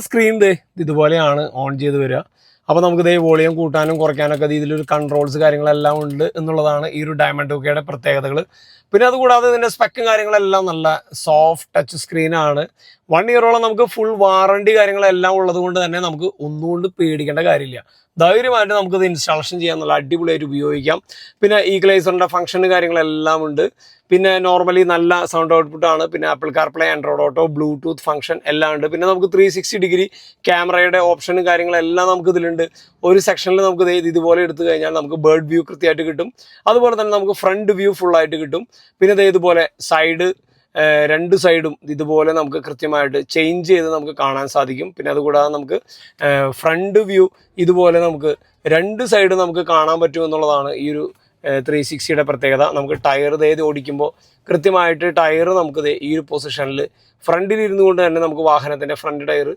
Screen ദേ ഇതുപോലെയാണ് on ചെയ്ത് വരിക. അപ്പോൾ നമുക്ക് ഇതേ വോളിയം കൂട്ടാനും കുറയ്ക്കാനൊക്കെ ഇത് ഇതിലൊരു കൺട്രോൾസ് കാര്യങ്ങളെല്ലാം ഉണ്ട് എന്നുള്ളതാണ് ഈ ഒരു ഡയമണ്ട് ടൂക്കയുടെ പ്രത്യേകതകൾ. പിന്നെ അതുകൂടാതെ ഇതിന്റെ സ്പെക്കും കാര്യങ്ങളെല്ലാം നല്ല സോഫ്റ്റ് ടച്ച് സ്ക്രീനാണ് വൺ ഇയറോളം നമുക്ക് ഫുൾ വാറണ്ടി കാര്യങ്ങളെല്ലാം ഉള്ളത് കൊണ്ട് തന്നെ നമുക്ക് ഒന്നുകൊണ്ട് പേടിക്കേണ്ട കാര്യമില്ല. ധൈര്യമായിട്ട് നമുക്കിത് ഇൻസ്റ്റാളേഷൻ ചെയ്യാൻ നല്ല അടിപൊളിയായിട്ട് ഉപയോഗിക്കാം. പിന്നെ ഈ ഗ്ലേസറിന്റെ ഫംഗ്ഷൻ കാര്യങ്ങളെല്ലാം ഉണ്ട്. പിന്നെ നോർമലി നല്ല സൗണ്ട് ഔട്ട്പുട്ട് ആണ്. പിന്നെ Apple CarPlay Android Auto Bluetooth function എല്ലാം ഉണ്ട്. പിന്നെ നമുക്ക് ത്രീ ഡിഗ്രി ക്യാമറയുടെ ഓപ്ഷനും കാര്യങ്ങളെല്ലാം നമുക്ക് ഇതിലുണ്ട്. ഒരു സെക്ഷനിൽ നമുക്ക് ഇതുപോലെ എടുത്തു കഴിഞ്ഞാൽ നമുക്ക് ബേർഡ് വ്യൂ കൃത്യമായിട്ട് കിട്ടും. അതുപോലെ തന്നെ നമുക്ക് ഫ്രണ്ട് വ്യൂ ഫുള്ളായിട്ട് കിട്ടും. പിന്നെ ഇതുപോലെ സൈഡ് രണ്ട് സൈഡും ഇതുപോലെ നമുക്ക് കൃത്യമായിട്ട് ചേഞ്ച് ചെയ്ത് നമുക്ക് കാണാൻ സാധിക്കും. പിന്നെ അതുകൂടാതെ നമുക്ക് ഫ്രണ്ട് വ്യൂ ഇതുപോലെ നമുക്ക് രണ്ട് സൈഡ് നമുക്ക് കാണാൻ പറ്റുമെന്നുള്ളതാണ് ഈ ഒരു ത്രീ സിക്സ്റ്റിയുടെ പ്രത്യേകത. നമുക്ക് ടയർ ദേ ഓടിക്കുമ്പോൾ കൃത്യമായിട്ട് ടയർ നമുക്ക് ഈ ഒരു പൊസിഷനിൽ ഫ്രണ്ടിൽ ഇരുന്നു കൊണ്ട് തന്നെ നമുക്ക് വാഹനത്തിന്റെ ഫ്രണ്ട് ടയർ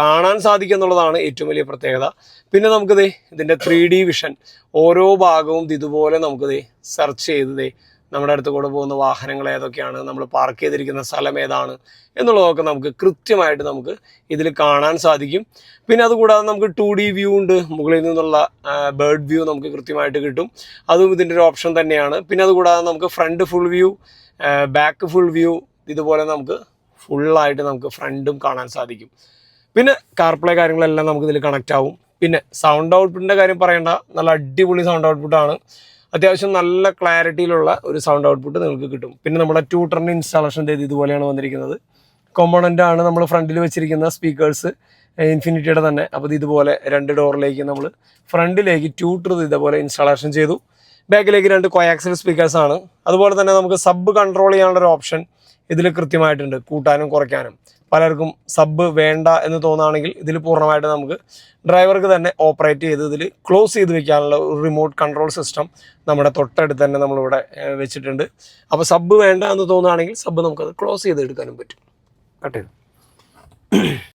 കാണാൻ സാധിക്കും എന്നുള്ളതാണ് ഏറ്റവും വലിയ പ്രത്യേകത. പിന്നെ നമുക്ക് ദേ ഇതിന്റെ ത്രീ ഡി വിഷൻ ഓരോ ഭാഗവും ഇതുപോലെ നമുക്ക് ദേ സെർച്ച് ചെയ്തതേ നമ്മുടെ അടുത്ത് കൂടെ പോകുന്ന വാഹനങ്ങൾ ഏതൊക്കെയാണ് നമ്മൾ പാർക്ക് ചെയ്തിരിക്കുന്ന സ്ഥലം ഏതാണ് എന്നുള്ളതൊക്കെ നമുക്ക് കൃത്യമായിട്ട് നമുക്ക് ഇതിൽ കാണാൻ സാധിക്കും. പിന്നെ അതുകൂടാതെ നമുക്ക് ടു ഡി വ്യൂ ഉണ്ട്. മുകളിൽ നിന്നുള്ള ബേർഡ് വ്യൂ നമുക്ക് കൃത്യമായിട്ട് കിട്ടും. അതും ഇതിന്റെ ഒരു ഓപ്ഷൻ തന്നെയാണ്. പിന്നെ അതുകൂടാതെ നമുക്ക് front full view back full view ഇതുപോലെ നമുക്ക് ഫുള്ളായിട്ട് നമുക്ക് ഫ്രണ്ടും കാണാൻ സാധിക്കും. പിന്നെ കാർപ്ലേ കാര്യങ്ങളെല്ലാം നമുക്ക് ഇതിൽ കണക്റ്റ് ആവും. പിന്നെ സൗണ്ട് ഔട്ട്പുട്ടിന്റെ കാര്യം പറയേണ്ട. നല്ല അടിപൊളി സൗണ്ട് ഔട്ട്പുട്ടാണ് അത്യാവശ്യം നല്ല ക്ലാരിറ്റിയിലുള്ള ഒരു സൗണ്ട് ഔട്ട്പുട്ട് നിങ്ങൾക്ക് കിട്ടും. പിന്നെ നമ്മുടെ ട്യൂട്ടറിന്റെ ഇൻസ്റ്റാളേഷന്റെ ഇത് ഇതുപോലെയാണ് വന്നിരിക്കുന്നത്. കോമ്പോണന്റ് ആണ് നമ്മൾ ഫ്രണ്ടിൽ വെച്ചിരിക്കുന്ന സ്പീക്കേഴ്സ് ഇൻഫിനിറ്റിയുടെ തന്നെ. അപ്പോൾ ഇത് ഇതുപോലെ രണ്ട് ഡോറിലേക്ക് നമ്മൾ ഫ്രണ്ടിലേക്ക് ട്യൂട്ടർ ഇതേപോലെ ഇൻസ്റ്റാളേഷൻ ചെയ്തു. ബാക്കിലേക്ക് രണ്ട് കൊയാക്സിൽ സ്പീക്കേഴ്സ് ആണ്. അതുപോലെ തന്നെ നമുക്ക് സബ് കൺട്രോൾ ചെയ്യാനുള്ള ഒരു ഓപ്ഷൻ ഇതിൽ കൃത്യമായിട്ടുണ്ട്. കൂട്ടാനും കുറയ്ക്കാനും. പലർക്കും സബ് വേണ്ട എന്ന് തോന്നുകയാണെങ്കിൽ ഇതിൽ പൂർണമായിട്ട് നമുക്ക് ഡ്രൈവർക്ക് തന്നെ ഓപ്പറേറ്റ് ചെയ്ത് ഇതിൽ ക്ലോസ് ചെയ്ത് വെക്കാനുള്ള ഒരു റിമോട്ട് കൺട്രോൾ സിസ്റ്റം നമ്മുടെ തൊട്ടടുത്ത് തന്നെ നമ്മളിവിടെ വെച്ചിട്ടുണ്ട്. അപ്പോൾ സബ് വേണ്ട എന്ന് തോന്നുകയാണെങ്കിൽ സബ് നമുക്കത് ക്ലോസ് ചെയ്ത് എടുക്കാനും പറ്റും. കട്ട് ചെയ്തു.